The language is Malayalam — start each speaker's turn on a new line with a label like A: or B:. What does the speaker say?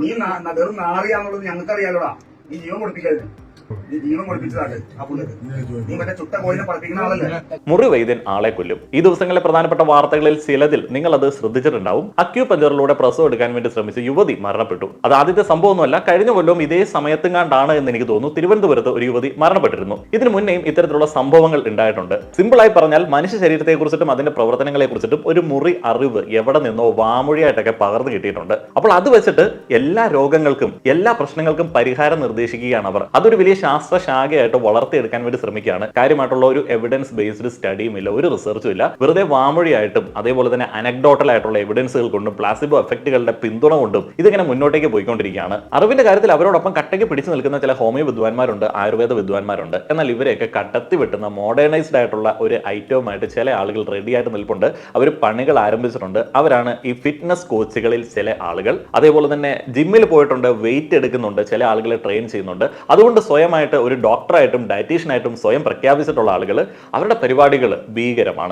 A: നീ വെറും നാറിയാന്നുള്ളത് ഞങ്ങൾക്കറിയാലോടാ. നീ ജീവൻ കൊടുപ്പിക്കരുത് നീ ജീവൻ കൊടുപ്പിച്ചതാണ് ആ പുള്ളിക്ക്. നീ മറ്റേ ചുട്ട കോഴിനെ പഠിപ്പിക്കുന്ന ആളല്ലേ?
B: മുറി വൈദ്യൻ ആളെ കൊല്ലും. ഈ ദിവസങ്ങളിലെ പ്രധാനപ്പെട്ട വാർത്തകളിൽ ചിലതിൽ നിങ്ങൾ അത് ശ്രദ്ധിച്ചിട്ടുണ്ടാവും. അക്യൂപഞ്ചറിലൂടെ പ്രസവം എടുക്കാൻ വേണ്ടി ശ്രമിച്ച യുവതി മരണപ്പെട്ടു. അത് ആദ്യത്തെ സംഭവമൊന്നുമല്ല കഴിഞ്ഞ കൊല്ലവും ഇതേ സമയത്തും കണ്ടാണ് എന്ന് എനിക്ക് തോന്നുന്നു. തിരുവനന്തപുരത്ത് ഒരു യുവതി മരണപ്പെട്ടിരുന്നു. ഇതിനു മുന്നേയും ഇത്തരത്തിലുള്ള സംഭവങ്ങൾ ഉണ്ടായിട്ടുണ്ട്. സിമ്പിളായി പറഞ്ഞാൽ മനുഷ്യ ശരീരത്തെ കുറിച്ചിട്ടും അതിന്റെ പ്രവർത്തനങ്ങളെ കുറിച്ചിട്ടും ഒരു മുറി അറിവ് എവിടെ നിന്നോ വാമൊഴിയായിട്ടൊക്കെ പകർന്നു കിട്ടിയിട്ടുണ്ട്. അപ്പോൾ അത് വെച്ചിട്ട് എല്ലാ രോഗങ്ങൾക്കും എല്ലാ പ്രശ്നങ്ങൾക്കും പരിഹാരം നിർദ്ദേശിക്കുകയാണ് അവർ. അതൊരു വലിയ ശാസ്ത്ര ശാഖയായിട്ട് വളർത്തിയെടുക്കാൻ വേണ്ടി ശ്രമിക്കുകയാണ്. കാര്യമായിട്ടുള്ള ഒരു എവിഡൻസ് ബേസ്ഡ് സ്റ്റഡിയും ഇല്ല ഒരു റിസർച്ചും ഇല്ല. വെറുതെ വാമൊഴിയായിട്ടും അതേപോലെ തന്നെ അനക്ഡോട്ടൽ ആയിട്ടുള്ള എവിഡൻസുകൾ കൊണ്ടും പ്ലാസിബോ എഫക്റ്റുകളുടെ പിന്തുണ കൊണ്ടും ഇതിങ്ങനെ മുന്നോട്ടേക്ക് പോയിക്കൊണ്ടിരിക്കുകയാണ്. അറിവിന്റെ കാര്യത്തിൽ അവരോടൊപ്പം കട്ടയ്ക്ക് പിടിച്ചു നിൽക്കുന്ന ചില ഹോമിയോ വിദ്വാൻമാരുണ്ട് ആയുർവേദ വിദ്വാൻമാരുണ്ട്. എന്നാൽ ഇവരെയൊക്കെ കട്ടത്തി വെട്ടുന്ന മോഡേണൈസ്ഡ് ആയിട്ടുള്ള ഒരു ഐറ്റവുമായിട്ട് ചില ആളുകൾ റെഡി ആയിട്ട് നിൽപ്പുണ്ട്. അവർ പണികൾ ആരംഭിച്ചിട്ടുണ്ട്. അവരാണ് ഈ ഫിറ്റ്നസ് കോച്ചുകളിൽ ചില ആളുകൾ. അതേപോലെ തന്നെ ജിമ്മിൽ പോയിട്ടുണ്ട് വെയിറ്റ് എടുക്കുന്നുണ്ട് ചില ആളുകളെ ട്രെയിൻ ചെയ്യുന്നുണ്ട്. അതുകൊണ്ട് സ്വയമായിട്ട് ഒരു ഡോക്ടറായിട്ടും ഡയറ്റീഷ്യനായിട്ടും സ്വയം പ്രഖ്യാപിച്ചിട്ടുള്ള ആളുകൾ അവരുടെ പരിപാടികൾ ഭീകരമാണ്.